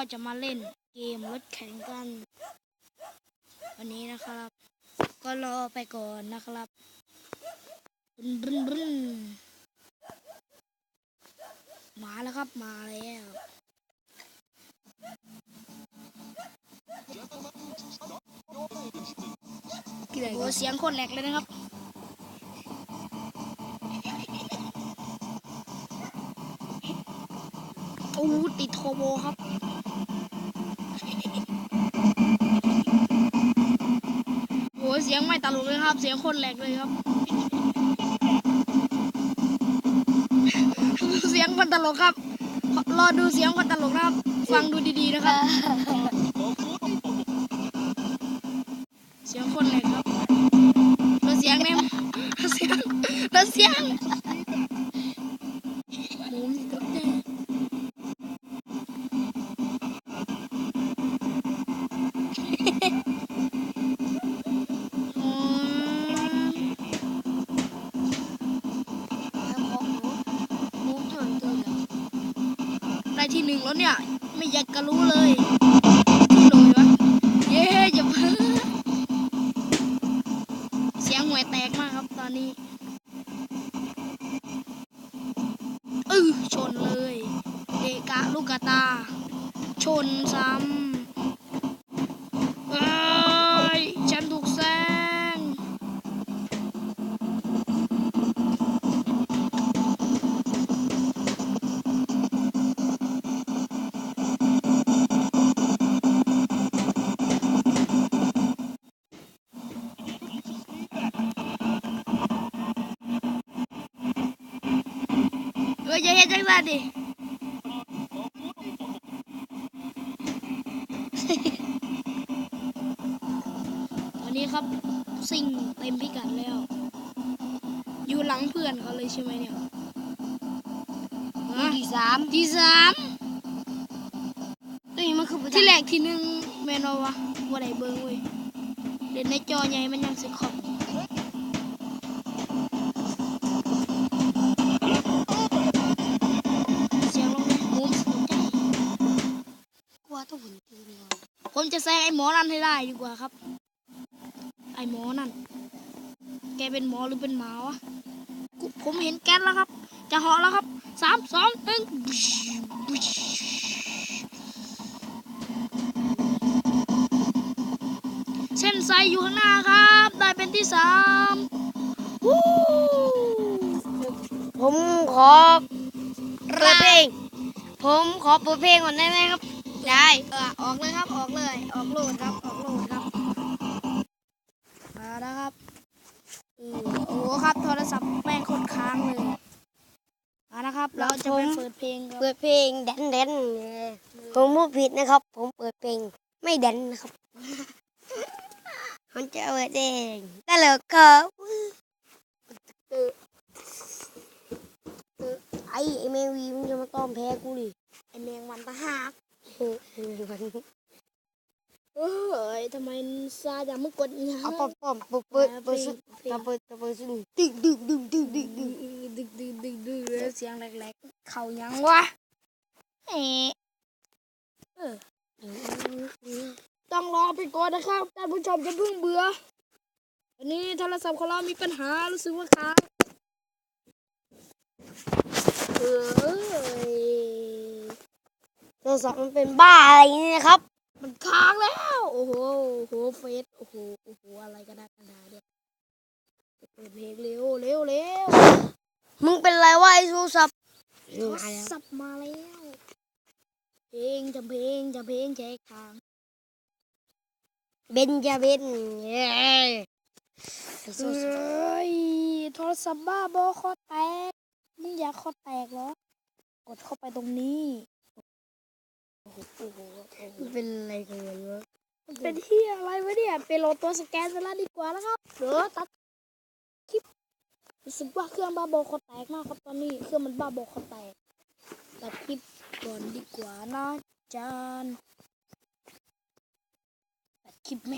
ก็จะมาเล่นเกมรถแข่งกัน วันนี้นะครับ ก็รอไปก่อนนะครับบึนบึนบึนมาแล้วครับมาแล้วโอ้เสียงโคนแหลกเลยนะครับโอ้ติดโทโบครับ เสียงไม่ตลกเลยครับ เสียงคนแหลกเลยครับ เสียงคนตลกครับ รอดูเสียงคนตลกนะครับ ฟังดูดีๆนะครับ เสียงคนแหลกครับแล้วเสียงเนี่ยแล้วเสียงแล้วเสียง ได้ที่หนึ่งแล้วเนี่ย ไม่อยากจะรู้เลยที่โดยวะเย้อย่าเพิ่งเสียงหวยแตกมากครับตอนนี้เออชนเลย เดกะลูกกะตา ชนซ้ำ อ้ยอย่าเฮ็ดจังซั่นดิตอนนี้ครับสิ่งเต็มพิกัดแล้ว อยู่หลังเพื่อนเขาเลยใช่ไหมเนี่ยฮะที่สามที่สามตัวนี้มันคือที่แรกที่หนึ่งแมนวะว่าได้เบิ้งเว้ยเด่นในจอใหญ่มันยังสิขอบ ผมจะแซงไอ้หมอนั่นให้ได้ดีกว่าครับ ไอ้หมอนั่น แกเป็นหมอหรือเป็นหมาวะ ผมเห็นแก๊สแล้วครับ จะเหาะแล้วครับสามสองหนึ่งเส้นไซอยู่ข้างหน้าครับ ได้เป็นที่สามผมขอเปิดเพลง ผมขอเปิดเพลงก่อนได้ไหมครับ ได้เออออกเลยครับออกเลย ออกโหลดครับออกโหลดครับ มาแล้วครับเออโอ้โหครับโทรศัพท์แม่งโคตรค้างเลยมานะครับ เราจะไปเปิดเพลงครับเปิดเพลงแดนแดนผมพูดผิดนะครับ ผมเปิดเพลงไม่แดนนะครับ มันจะเปิดเองได้เลยครับเออเออไอ้ไอ้แมววีมึงจะมาต้อมแพ้กูดิไอแมงวันตะหาก เออเออมันเอ้ยทำไมซาจะมึกดอีหยังเอาปอมปอมเปิดเปิดเปิดสุดเพลงเราเปิดเปิดสุดดึกดึกดึกดึกดึกดึดึกดึกดึกดึกดึกแล้วเสียงแหลกๆ เขายังวะเอ๊ะเออต้องรอไปก่อนนะครับท่านผู้ชมจะเพิ่งเบื่อวันนี้โทรศัพท์ของเรามีปัญหารู้สึกว่าค้าง โทรศัพท์มันเป็นบ้าอะไรนี่นะครับ มันค้างแล้ว โอ้โหโอ้โหเฟซโอ้โหโอ้โหอะไรกันนะกันดาเนี่ยเปิดเพลงเร็วเร็วเร็วมึงเป็นไรวะไอ้โทรศัพท์โทรศัพท์มาแล้วเพลงจะเพลงจะเพลงแจกทางเบนจะเบนเย้ไอ้โทรเฮศัพท์้ยโทรศัพท์บ้าบอคอแตกมึงอยากคอแตกเหรอกดเข้าไปตรงนี้ เป็นอะไรกันวะมันเป็นที่อะไรวะเนี่ยไปโหลดตัวสแกนซะละดีกว่าแล้วครับเดี๋ยวตัดคลิปรู้สึกว่าเครื่องบ้าบอคอแตกมากครับตอนนี้เครื่องมันบ้าบอคอแตกตัดคลิปก่อนดีกว่านะจานตัดคลิปแม่